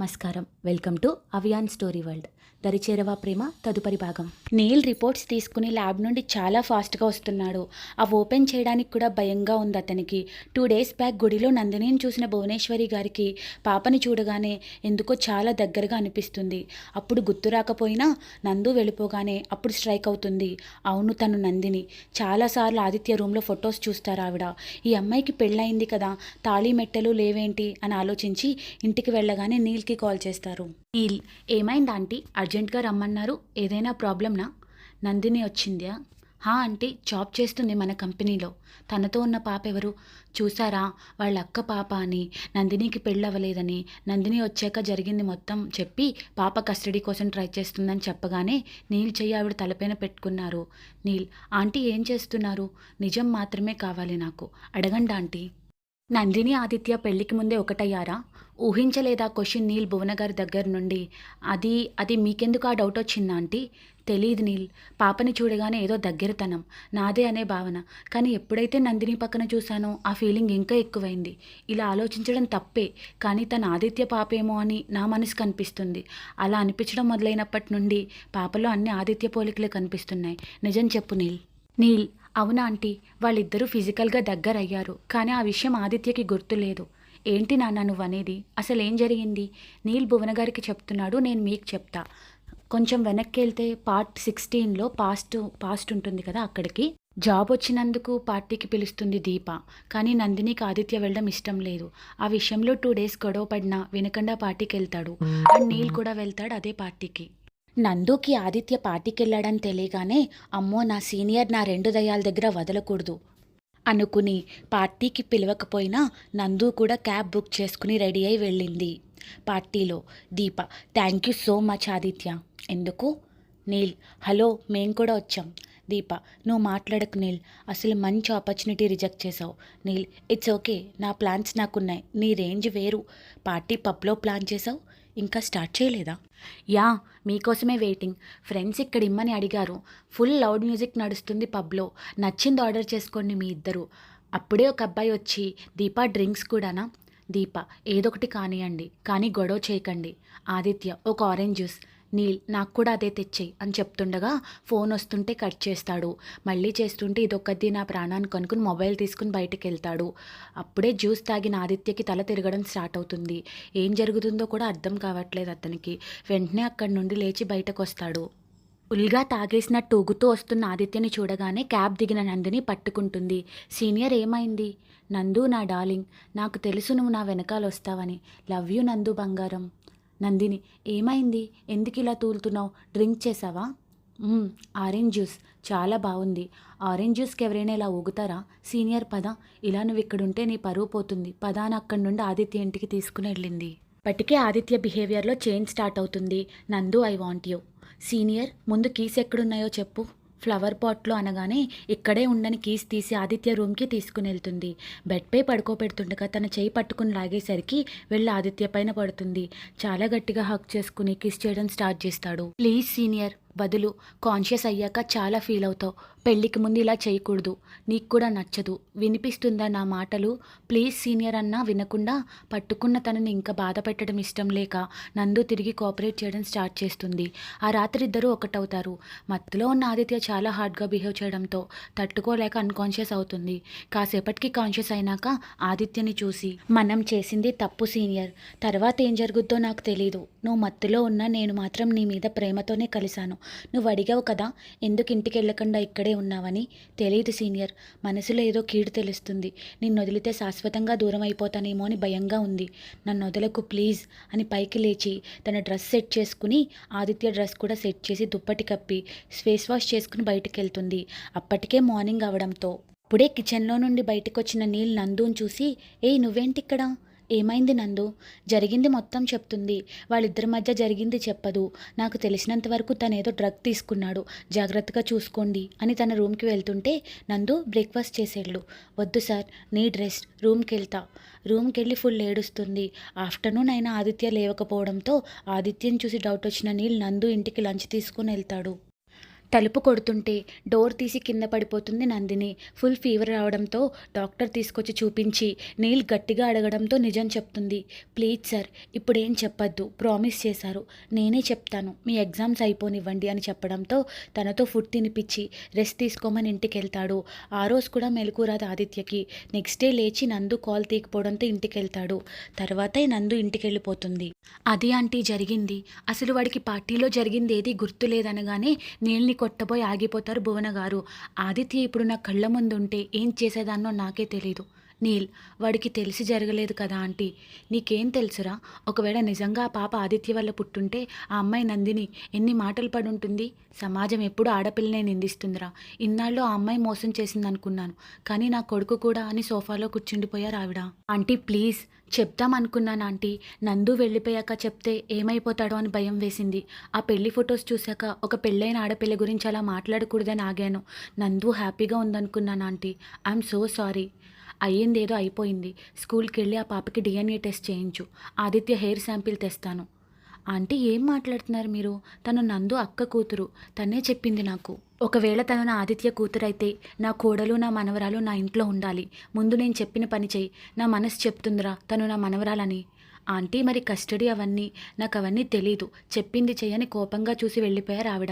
నమస్కారం. Welcome to Avian story world. దరిచేరవా ప్రేమ తదుపరి భాగం. నీల్ రిపోర్ట్స్ తీసుకుని ల్యాబ్ నుండి చాలా ఫాస్ట్గా వస్తున్నాడు. అవి ఓపెన్ చేయడానికి కూడా భయంగా ఉంది అతనికి. టూ డేస్ బ్యాక్ గుడిలో నందినిని చూసిన భువనేశ్వరి గారికి పాపని చూడగానే ఎందుకో చాలా దగ్గరగా అనిపిస్తుంది. అప్పుడు గుర్తు రాకపోయినా నందు వెళ్ళిపోగానే అప్పుడు స్ట్రైక్ అవుతుంది. అవును తను నందిని. చాలాసార్లు ఆదిత్య రూమ్లో ఫొటోస్ చూస్తారు ఆవిడ. ఈ అమ్మాయికి పెళ్ళయింది కదా తాళీ మెట్టెలు లేవేంటి అని ఆలోచించి ఇంటికి వెళ్ళగానే నీల్కి కాల్ చేస్తారు. నీల్ ఏమైంది ఆంటీ? అర్జెంట్గా రమ్మన్నారు. ఏదైనా ప్రాబ్లమ్నా? నందిని వచ్చిందా? హా ఆంటీ జాబ్ చేస్తుంది మన కంపెనీలో. తనతో ఉన్న పాప ఎవరు? చూసారా? వాళ్ళ అక్క పాప అని నందినికి పెళ్ళవలేదని నందిని వచ్చాక జరిగింది మొత్తం చెప్పి పాప కస్టడీ కోసం ట్రై చేస్తుందని చెప్పగానే నీల్ చెయ్యి ఆవిడ తలపైన పెట్టుకున్నారు. నీల్ ఆంటీ ఏం చేస్తున్నారు? నిజం మాత్రమే కావాలి నాకు. అడగండి ఆంటీ? నందిని ఆదిత్య పెళ్ళికి ముందే ఒకటయ్యారా? ఊహించలేదా క్వశ్చన్ నీల్ భువన గారి దగ్గర నుండి? అది అది మీకెందుకు ఆ డౌట్ వచ్చిందా ఆంటీ? తెలియదు నీల్. పాపని చూడగానే ఏదో దగ్గరతనం. నాదే అనే భావన. కానీ ఎప్పుడైతే నందిని పక్కన చూశానో ఆ ఫీలింగ్ ఇంకా ఎక్కువైంది. ఇలా ఆలోచించడం తప్పే. కానీ తన ఆదిత్య పాపేమో అని నా మనసు కనిపిస్తుంది. అలా అనిపించడం మొదలైనప్పటి నుండి పాపలో అన్ని ఆదిత్య పోలికలే కనిపిస్తున్నాయి. నిజం చెప్పు నీల్. నీల్ అవునా ఆంటీ? వాళ్ళిద్దరూ ఫిజికల్గా దగ్గరయ్యారు కానీ ఆ విషయం ఆదిత్యకి గుర్తులేదు. ఏంటి నాన్న నువ్వనేది? అనేది అసలు ఏం జరిగింది? నీల్ భువన గారికి చెప్తున్నాడు నేను మీకు చెప్తా. కొంచెం వెనక్కి వెళ్తే పార్ట్ సిక్స్టీన్లో పాస్ట్ పాస్ట్ ఉంటుంది కదా అక్కడికి. జాబ్ వచ్చినందుకు పార్టీకి పిలుస్తుంది దీప కానీ నందినికి ఆదిత్య వెళ్ళడం ఇష్టం లేదు. ఆ విషయంలో టూ డేస్ గొడవ పడినా వినకుండా పార్టీకి వెళ్తాడు. అండ్ నీల్ కూడా వెళ్తాడు అదే పార్టీకి. నందుకి ఆదిత్య పార్టీకెళ్ళాడని తెలియగానే అమ్మో నా సీనియర్ నా రెండు దయాల దగ్గర వదలకూడదు. అనుకుని పార్టీకి పిలవకపోయినా నందు కూడా క్యాబ్ బుక్ చేసుకుని రెడీ అయి వెళ్ళింది. పార్టీలో Deepa thank you so much Aditya. ఎందుకు? నీల్ హలో మేం కూడా వచ్చాం. దీప నువ్వు మాట్లాడకు నీల్. అసలు మంచి ఆపర్చునిటీ రిజెక్ట్ చేసావు. Neel it's okay. నా ప్లాన్స్ నాకున్నాయి. నీ రేంజ్ వేరు. పార్టీ పబ్లో ప్లాన్ చేసావు. ఇంకా స్టార్ట్ చేయలేదా? యా మీకోసమే వెయిటింగ్. ఫ్రెండ్స్ ఇక్కడ ఇమ్మని అడిగారు. ఫుల్ లౌడ్ మ్యూజిక్ నడుస్తుంది పబ్లో. నచ్చింది ఆర్డర్ చేసుకోండి మీ ఇద్దరు. అప్పుడే ఒక అబ్బాయి వచ్చి దీపా డ్రింక్స్ కూడానా? దీప ఏదొకటి కానియండి కానీ గొడవ చేయకండి. ఆదిత్య ఒక ఆరెంజ్ జ్యూస్. నీల్ నాకు కూడా అదే తెచ్చేయి అని చెప్తుండగా ఫోన్ వస్తుంటే కట్ చేస్తాడు. మళ్ళీ చేస్తుంటే ఇదొక్కది నా ప్రాణాన్ని కనుక్కుని మొబైల్ తీసుకుని బయటకు వెళ్తాడు అప్పుడే జ్యూస్ తాగిన ఆదిత్యకి తల తిరగడం స్టార్ట్ అవుతుంది. ఏం జరుగుతుందో కూడా అర్థం కావట్లేదు అతనికి. వెంటనే అక్కడి నుండి లేచి బయటకు వస్తాడు ఫుల్గా తాగేసినట్టు ఊగుతూ వస్తున్న ఆదిత్యని చూడగానే క్యాబ్ దిగిన నందిని పట్టుకుంటుంది. సీనియర్ ఏమైంది? నందు నా డార్లింగ్ నాకు తెలుసు నువ్వు నా వెనకాల వస్తావని లవ్ యూ నందు బంగారం. నందిని ఏమైంది? ఎందుకు ఇలా తూలుతున్నావు? డ్రింక్ చేసావా? Orange juice. చాలా బాగుంది. ఆరెంజ్ జ్యూస్కి ఎవరైనా ఇలా ఊగుతారా? సీనియర్ పద. ఇలా నువ్వు ఇక్కడుంటే నీ పరువు పోతుంది. పద అని అక్కడి నుండి ఆదిత్య ఇంటికి తీసుకుని వెళ్ళింది. ఇప్పటికే ఆదిత్య బిహేవియర్లో చేంజ్ స్టార్ట్ అవుతుంది. Nandu I want you. Senior ముందు కీస్ ఎక్కడున్నాయో చెప్పు. ఫ్లవర్ పాట్లో అనగానే ఇక్కడే ఉండని కీస్ తీసి ఆదిత్య రూమ్కి తీసుకుని వెళ్తుంది. బెడ్పై పడుకోబెడుతుండగా తన చేయి పట్టుకుని లాగేసరికి వెళ్ళి ఆదిత్య పైన పడుతుంది. చాలా గట్టిగా హక్ చేసుకుని కిస్ చేయడం స్టార్ట్ చేస్తాడు. ప్లీజ్ సీనియర్ బదులు కాన్షియస్ అయ్యాక చాలా ఫీల్ అవుతావు. పెళ్ళికి ముందు ఇలా చేయకూడదు. నీకు కూడా నచ్చదు. వినిపిస్తుందా నా మాటలు? ప్లీజ్ సీనియర్ అన్నా వినకుండా పట్టుకున్న తనని ఇంకా బాధ పెట్టడం ఇష్టం లేక నందు తిరిగి కోఆపరేట్ చేయడం స్టార్ట్ చేస్తుంది. ఆ రాత్రి ఇద్దరూ ఒకటవుతారు. మత్తులో ఉన్న ఆదిత్య చాలా హార్డ్గా బిహేవ్ చేయడంతో తట్టుకోలేక అన్కాన్షియస్ అవుతుంది. కాసేపటికి కాన్షియస్ అయినాక ఆదిత్యని చూసి మనం చేసింది తప్పు సీనియర్ తర్వాత ఏం జరుగుద్దో నాకు తెలీదు. నువ్వు మత్తులో ఉన్నా నేను మాత్రం నీ మీద ప్రేమతోనే కలిశాను. నువ్వు అడిగావు కదా ఎందుకు ఇంటికి వెళ్ళకుండా ఇక్కడే ఉన్నావని? తెలియదు సీనియర్. మనసులో ఏదో కీడు తెలుస్తుంది. నిన్ను వదిలితే శాశ్వతంగా దూరం అయిపోతానేమో అని భయంగా ఉంది. నన్ను వదలకు ప్లీజ్ అని పైకి లేచి తన డ్రెస్ సెట్ చేసుకుని ఆదిత్య డ్రెస్ కూడా సెట్ చేసి దుప్పటి కప్పి ఫేస్ వాష్ చేసుకుని బయటికి వెళ్తుంది అప్పటికే మార్నింగ్ అవడంతో. అప్పుడే కిచెన్లో నుండి బయటకు వచ్చిన నీల్ నందుని చూసి ఏయ్ నువ్వేంటి ఇక్కడ ఏమైంది నందు? జరిగింది మొత్తం చెప్తుంది. వాళ్ళిద్దరి మధ్య జరిగింది చెప్పదు. నాకు తెలిసినంత వరకు తనేదో ఏదో డ్రగ్ తీసుకున్నాడు. జాగ్రత్తగా చూసుకోండి అని తన రూమ్కి వెళ్తుంటే నందు బ్రేక్ఫాస్ట్ చేసేళ్ళు. వద్దు సార్ నీ డ్రెస్ రూమ్కి వెళ్తా. రూమ్కి వెళ్ళి ఫుల్ ఏడుస్తుంది. ఆఫ్టర్నూన్ అయినా ఆదిత్య లేవకపోవడంతో ఆదిత్యని చూసి డౌట్ వచ్చిన నీళ్ళు నందు ఇంటికి లంచ్ తీసుకుని వెళ్తాడు. తలుపు కొడుతుంటే డోర్ తీసి కింద పడిపోతుంది నందిని. ఫుల్ ఫీవర్ రావడంతో డాక్టర్ తీసుకొచ్చి చూపించి నీల్ గట్టిగా అడగడంతో నిజం చెప్తుంది. ప్లీజ్ సార్ ఇప్పుడేం చెప్పొద్దు. ప్రామిస్ చేశారు. నేనే చెప్తాను. మీ ఎగ్జామ్స్ అయిపోనివ్వండి అని చెప్పడంతో తనతో ఫుడ్ తినిపించి రెస్ట్ తీసుకోమని ఇంటికి వెళ్తాడు ఆ రోజు కూడా మెలకు రాదు ఆదిత్యకి. నెక్స్ట్ డే లేచి నందు కాల్ తీయకపోవడంతో ఇంటికి వెళ్తాడు తర్వాత నందు ఇంటికి వెళ్ళిపోతుంది అది ఆంటీ జరిగింది. అసలు వాడికి పార్టీలో జరిగింది ఏది గుర్తులేదనగానే నీళ్ళని కొట్టబోయి ఆగిపోతారు భువన గారు ఆదిత్య ఇప్పుడు నా కళ్ళ ముందు ఉంటే ఏం చేసేదాన్నో నాకే తెలీదు. నీల్ వాడికి తెలిసి జరగలేదు కదా ఆంటీ. నీకేం తెలుసురా? ఒకవేళ నిజంగా ఆ పాప ఆదిత్య వల్ల పుట్టుంటే ఆ అమ్మాయి నందిని ఎన్ని మాటలు పడి ఉంటుంది సమాజం ఎప్పుడు ఆడపిల్లనే నిందిస్తుందిరా. ఇన్నాళ్ళు ఆ అమ్మాయి మోసం చేసింది అనుకున్నాను కానీ నా కొడుకు కూడా అని సోఫాలో కూర్చుండిపోయారు ఆవిడ. ఆంటీ ప్లీజ్ చెప్దాం అనుకున్నాను ఆంటీ. నందు వెళ్ళిపోయాక చెప్తే ఏమైపోతాడో అని భయం వేసింది. ఆ పెళ్ళి ఫొటోస్ చూశాక ఒక పెళ్ళైన ఆడపిల్ల గురించి అలా మాట్లాడకూడదని ఆగాను. నందు హ్యాపీగా ఉందనుకున్నాను ఆంటీ. I'm so sorry. అయ్యిందేదో అయిపోయింది. స్కూల్కి వెళ్ళి ఆ పాపకి డిఎన్ఏ టెస్ట్ చేయించు. ఆదిత్య హెయిర్ శాంపిల్ తెస్తాను. ఆంటీ ఏం మాట్లాడుతున్నారు మీరు? తను నందు అక్క కూతురు. తనే చెప్పింది నాకు. ఒకవేళ తను నా ఆదిత్య కూతురైతే నా కోడలు నా మనవరాలు నా ఇంట్లో ఉండాలి. ముందు నేను చెప్పిన పని చెయ్యి నా మనసు చెప్తుందిరా తను నా మనవరాలని. ఆంటీ మరి కస్టడీ అవన్నీ నాకు అవన్నీ తెలీదు. చెప్పింది చేయని కోపంగా చూసి వెళ్ళిపోయారు ఆవిడ.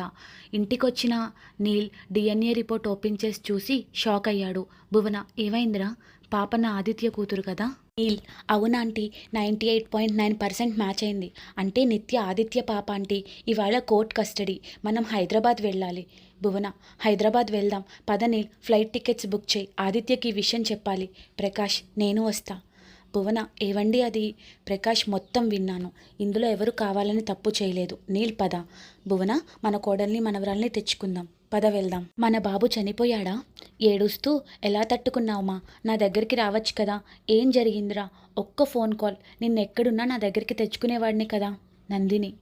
ఇంటికొచ్చిన నీల్ డిఎన్ఏ రిపోర్ట్ ఓపెన్ చేసి చూసి షాక్ అయ్యాడు భువన ఏమైందిరా? పాప నా ఆదిత్య కూతురు కదా? నీల్ అవునా aunty? Ninety eight point nine percent match అయింది. అంటే నిత్య ఆదిత్య పాప ఆంటీ ఇవాళ కోర్ట్ కస్టడీ. మనం హైదరాబాద్ వెళ్ళాలి. భువన హైదరాబాద్ వెళ్దాం. పద నీల్ ఫ్లైట్ టికెట్స్ బుక్ చేయి. ఆదిత్యకి ఈ విషయం చెప్పాలి. ప్రకాష్ నేను వస్తా. భువన ఏవండి అది? ప్రకాష్ మొత్తం విన్నాను. ఇందులో ఎవరు కావాలని తప్పు చేయలేదు. నీల్ పద. భువన మన కోడల్ని మనవరాల్ని తెచ్చుకుందాం. పద వెళ్దాం. మన బాబు చనిపోయాడా? ఏడుస్తూ ఎలా తట్టుకున్నావమ్మా నా దగ్గరికి రావచ్చు కదా. ఏం జరిగిందిరా? ఒక్క ఫోన్ కాల్. నిన్నెక్కడున్నా నా దగ్గరికి తెచ్చుకునేవాడిని కదా. నందిని.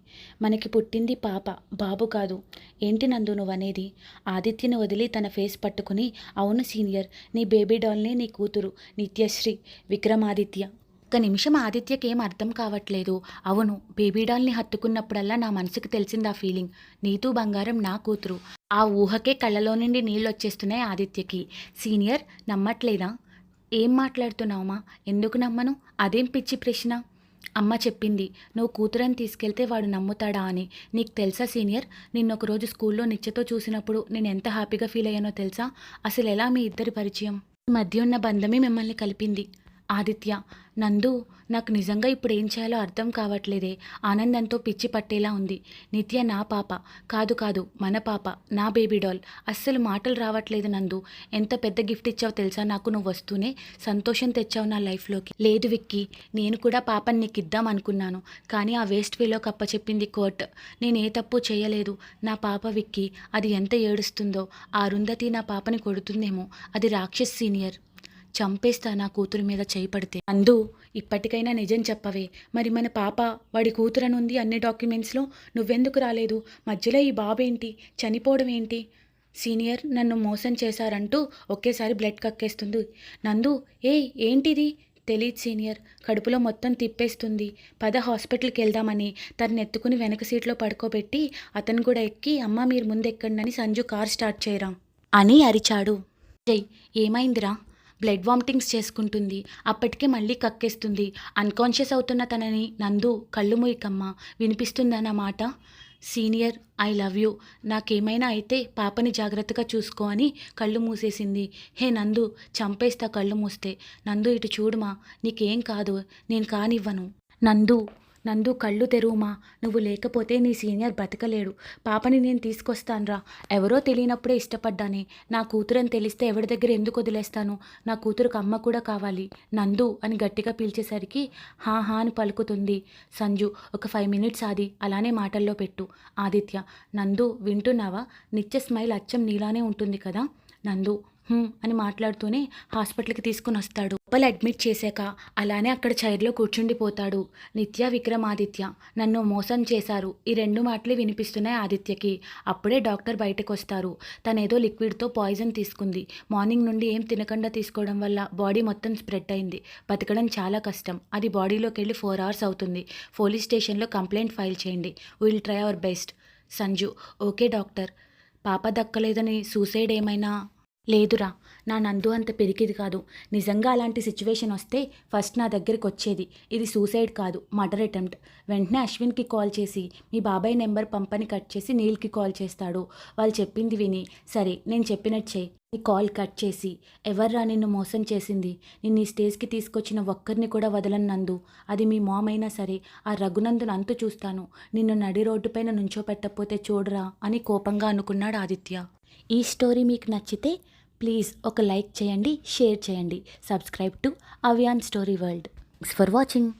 మనకి పుట్టింది పాప. బాబు కాదు. ఏంటి నందు నువ్వనేది? ఆదిత్యని వదిలి తన ఫేస్ పట్టుకుని అవును సీనియర్. నీ బేబీ డాల్ని నీ కూతురు. నిత్యశ్రీ. విక్రమాదిత్య. ఒక నిమిషం ఆదిత్యకేం ఏం అర్థం కావట్లేదు. అవును బేబీ డాల్ని హత్తుకున్నప్పుడల్లా నా మనసుకు తెలిసింది ఆ ఫీలింగ్. నీతూ బంగారం నా కూతురు. ఆ ఊహకే కళ్ళలో నుండి నీళ్ళు వచ్చేస్తున్నాయి ఆదిత్యకి. సీనియర్ నమ్మట్లేదా? ఏం మాట్లాడుతున్నావమ్మా? ఎందుకు నమ్మను? అదేం పిచ్చి ప్రశ్న? అమ్మ చెప్పింది నువ్వు కూతురని తీసుకెళ్తే వాడు నమ్ముతాడా అని. నీకు తెలుసా సీనియర్? నిన్నొకరోజు స్కూల్లో నిత్యతో చూసినప్పుడు నేను ఎంత హ్యాపీగా ఫీల్ అయ్యానో తెలుసా? అసలు ఎలా మీ ఇద్దరి పరిచయం? మధ్య ఉన్న బంధమే మిమ్మల్ని కలిపింది. ఆదిత్య నందు నాకు నిజంగా ఇప్పుడు ఏం చేయాలో అర్థం కావట్లేదే. ఆనందంతో పిచ్చి పట్టేలా ఉంది. నిత్య నా పాప. కాదు కాదు మన పాప. నా బేబీ డాల్. అస్సలు మాటలు రావట్లేదు నందు. ఎంత పెద్ద గిఫ్ట్ ఇచ్చావో తెలుసా నాకు? నువ్వు వస్తూనే సంతోషం తెచ్చావు నా లైఫ్లోకి లేదు విక్కి నేను కూడా పాపని నీకు ఇద్దాం అనుకున్నాను. కానీ ఆ వేస్ట్ వేలో కప్ప చెప్పింది కోర్ట్. నేను ఏ తప్పు చేయలేదు. నా పాప విక్కి అది ఎంత ఏడుస్తుందో. ఆ రుంధతి నా పాపని కొడుతుందేమో. అది రాక్షస్ సీనియర్. చంపేస్తా నా కూతురు మీద చేయిపడితే అందు ఇప్పటికైనా నిజం చెప్పవే. మరి మన పాప వాడి కూతురనుంది అన్ని డాక్యుమెంట్స్లో నువ్వెందుకు రాలేదు? మధ్యలో ఈ బాబేంటి? చనిపోవడం ఏంటి? సీనియర్ నన్ను మోసం చేశారంటూ ఒకేసారి బ్లడ్ కక్కేస్తుంది. నందు ఏ ఏంటిది? తెలీదు సీనియర్. కడుపులో మొత్తం తిప్పేస్తుంది. పద హాస్పిటల్కి వెళ్దామని తను ఎత్తుకుని వెనక సీట్లో పడుకోబెట్టి అతను కూడా ఎక్కి అమ్మ మీరు ముందెక్కండి అని సంజు కార్ స్టార్ట్ చేయరా. అని అరిచాడు. జై ఏమైందిరా? బ్లడ్ వామిటింగ్స్ చేసుకుంటుంది. అప్పటికే మళ్ళీ కక్కేస్తుంది. అన్కాన్షియస్ అవుతున్న తనని నందు కళ్ళు మూయకమ్మ. వినిపిస్తుందన్న మాట? Senior I love you. నాకేమైనా అయితే పాపని జాగ్రత్తగా చూసుకో అని కళ్ళు మూసేసింది. హే నందు చంపేస్తా కళ్ళు మూస్తే. నందు ఇటు చూడుమా. నీకేం కాదు. నేను కానివ్వను. నందు నందు కళ్ళు తెరువుమా? నువ్వు లేకపోతే నీ సీనియర్ బ్రతకలేడు. పాపని నేను తీసుకొస్తానురా. ఎవరో తెలియనప్పుడే ఇష్టపడ్డానే. నా కూతురని తెలిస్తే ఎవరి దగ్గర ఎందుకు వదిలేస్తాను? నా కూతురుకు అమ్మ కూడా కావాలి. నందు అని గట్టిగా పిలిచేసరికి హా హా అని పలుకుతుంది. సంజు ఒక ఫైవ్ మినిట్స్ ఆది. అలానే మాటల్లో పెట్టు. ఆదిత్య నందు వింటున్నావా? నిత్య స్మైల్ అచ్చం నీలానే ఉంటుంది కదా? నందు అని మాట్లాడుతూనే హాస్పిటల్కి తీసుకుని వస్తాడు. లోపల అడ్మిట్ చేశాక అలానే అక్కడ చైర్లో కూర్చుండిపోతాడు. నిత్య విక్రమాదిత్య నన్ను మోసం చేశారు. ఈ రెండు మాటలు వినిపిస్తున్నాయి ఆదిత్యకి. అప్పుడే డాక్టర్ బయటకు వస్తారు. తనేదో లిక్విడ్తో పాయిజన్ తీసుకుంది. మార్నింగ్ నుండి ఏం తినకుండా తీసుకోవడం వల్ల బాడీ మొత్తం స్ప్రెడ్ అయింది. బతకడం చాలా కష్టం. అది బాడీలోకి వెళ్ళి ఫోర్ అవర్స్ అవుతుంది. పోలీస్ స్టేషన్లో కంప్లైంట్ ఫైల్ చేయండి. Will try our best. Sanju okay doctor. పాప దక్కలేదని సూసైడ్ ఏమైనా లేదురా నా నందు అంత పిరికిది కాదు. నిజంగా అలాంటి సిచ్యువేషన్ వస్తే ఫస్ట్ నా దగ్గరికి వచ్చేది. ఇది సూసైడ్ కాదు మర్డర్ అటెంప్ట్. వెంటనే అశ్విన్కి కాల్ చేసి మీ బాబాయ్ నెంబర్ పంపని కట్ చేసి నీల్కి కాల్ చేస్తాడు. వాళ్ళు చెప్పింది విని సరే నేను చెప్పినట్టు. చేయి నీ కాల్ కట్ చేసి ఎవర్రా నిన్ను మోసం చేసింది? నిన్ను ఈ స్టేజ్కి తీసుకొచ్చిన ఒక్కరిని కూడా వదలను నందు. అది మీ మామ్ అయినా సరే ఆ రఘునందును అంతు చూస్తాను. నిన్ను నడి రోడ్డుపైన నుంచోపెట్టకపోతే చూడరా అని కోపంగా అనుకున్నాడు ఆదిత్య. ఈ స్టోరీ మీకు నచ్చితే ప్లీజ్ ఒక లైక్ చేయండి షేర్ చేయండి. Subscribe to Avian story world thanks for watching